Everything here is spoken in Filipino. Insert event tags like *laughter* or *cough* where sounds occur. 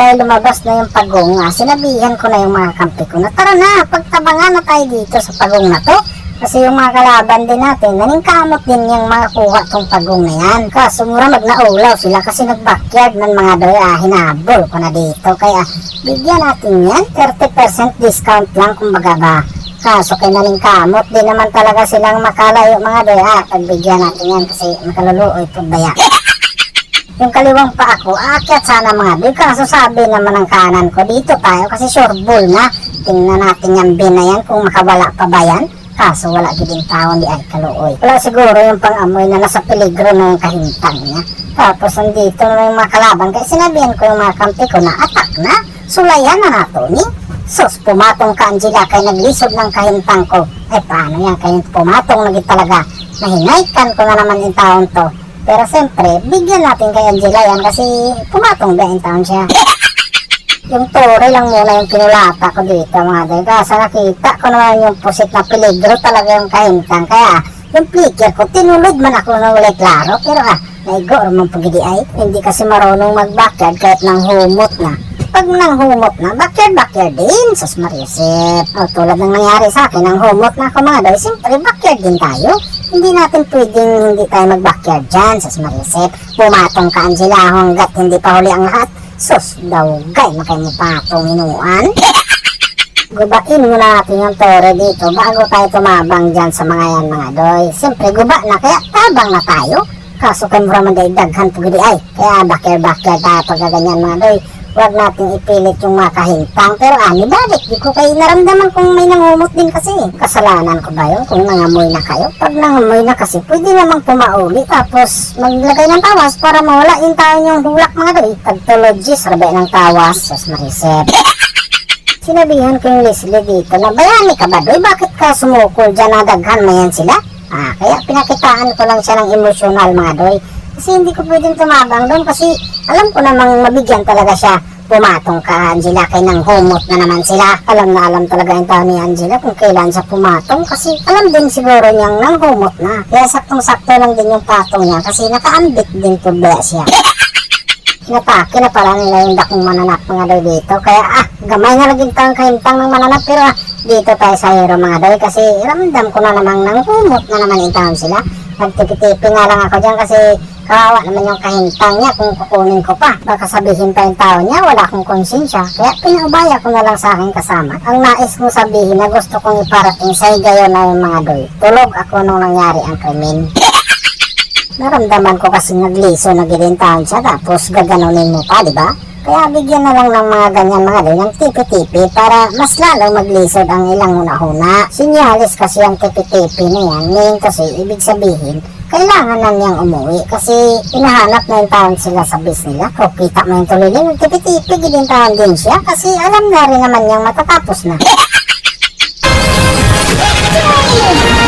dahil lumabas na yung pagong nga, sinabihan ko na yung mga kampi ko na tara na, pagtabangan na tayo dito sa pagong na to. Kasi yung mga kalaban din natin, naningkamot din yung makakuha tong pagong na yan. Kaso mura magnaulaw sila kasi nag-backyard ng mga doy, ah, hinabol ko na dito. Kaya bigyan natin yan, 30% discount lang kumbaga ba. Kaso kay naningkamot, di naman talaga silang makalayo mga doy, ah, pagbigyan natin yan kasi makaluluoy pagbaya. Yung kaliwang pa ako, aakyat sana mga doy. Kaso sabi naman ng kanan ko, dito tayo kasi sure bull na. Tingnan natin yung bin na yan kung makawala pa ba yan. Kaso wala giding tao di ay kaluoy. Wala siguro yung pang-amoy na nasa peligro na yung kahintang niya. Tapos nandito na yung mga kalaban. Kaya sinabihan ko yung mga kampi ko na atak na. Sulayan na nato ni. Sus, pumatong ka Angela kay naglisod ng kahintang ko. Eh paano yan kay pumatong lagi talaga. Nahinaykan ko na naman yung taon to. Pero siyempre, bigyan natin kay Angela yan kasi pumatong ba yung taon siya. *laughs* Yung tore lang muna yung kinulata ko dito mga day. Kasi nakita ko naman yung pusit na peligro talaga yung kahintang. Kaya yung flicker ko, tinulod man ako na ulit klaro. Pero ah, naigo naman pagidi ay. Hindi kasi marunong mag-backyard kahit nang humot na. Pag nang humot na, backyard, backyard din. Sus Marisip. O tulad ng nangyari sa akin, nang humot na ako mga day. Siyempre, backyard din tayo. Hindi natin pwedeng hindi tayo mag-backyard dyan. Sus Marisip. Pumatong ka Angela hanggat hindi pa huli ang lahat. Sus, daw gay, makay mo patong inuan. *laughs* Gubain muna natin yung tore dito bago tayo tumabang dyan sa mga yan mga doy. Siyempre, guba na kaya tabang na tayo. Kaso kay mura man daghan pugidi ay. Kaya bakir tayo pagka ganyan mga doy. Huwag natin ipilit yung makahintang. Pero ani balik, di ko kayo naramdaman kung may nangumot din kasi. Kasalanan ko ba yun kung nangamoy na kayo? Pag nangamoy na kasi, pwede namang pumauli. Tapos maglagay ng tawas para mawala yung tayo yung hulak mga doy. Tagtologist, rabe ng tawas. Sus marisip. *laughs* Sinabihan ko yung Leslie dito na bayani ka ba doy? Bakit ka sumukol dyan na daghan na yan sila? Ah, kaya pinakitaan ko lang siya ng emosyonal mga doy. Kasi hindi ko pwedeng tumabang doon kasi alam ko namang mabigyan talaga siya. Pumatong ka Angela kay nang humot na naman sila. Alam na alam talaga yung tao ni Angela kung kailan siya pumatong kasi alam din siguro niyang nang humot na. Kaya saktong-sakto lang din yung patong niya kasi nakaambit din tubaya siya. *laughs* Natake na pala nila yung dakong mananap mga doy dito. Kaya ah, gamay na laging taong kahintang ng mananap. Pero ah, dito tayo sa hero mga doy. Kasi ramdam ko na namang nang humot na naman yung taon sila. Nagtipi-tipi nga lang ako dyan kasi kawawa naman yung kahintang niya kung kukunin ko pa. Baka sabihin pa yung tao niya, wala akong konsensya. Kaya pinaubaya ko na lang sa aking kasama. Ang nais kong sabihin na gusto kong iparating sa gayon na yung mga doy. Tulog ako nung nangyari ang krimen. Naramdaman ko kasi nagliso na gilintahan siya tapos gaganunin mo pa, di ba? Kaya bigyan na lang ng mga ganyan mga doy ng tipi-tipi para mas lalo maglisod ang ilang una-una. Sinyalis kasi ang tipi-tipi na yan. Ngayon kasi ibig sabihin, kailangan na niyang umuwi kasi inahanap na yung taon sila sa bis nila. Kung kita mo yung tuloy yung tipi-tipi, gilintahan din siya kasi alam na rin naman niyang matatapos na. *laughs*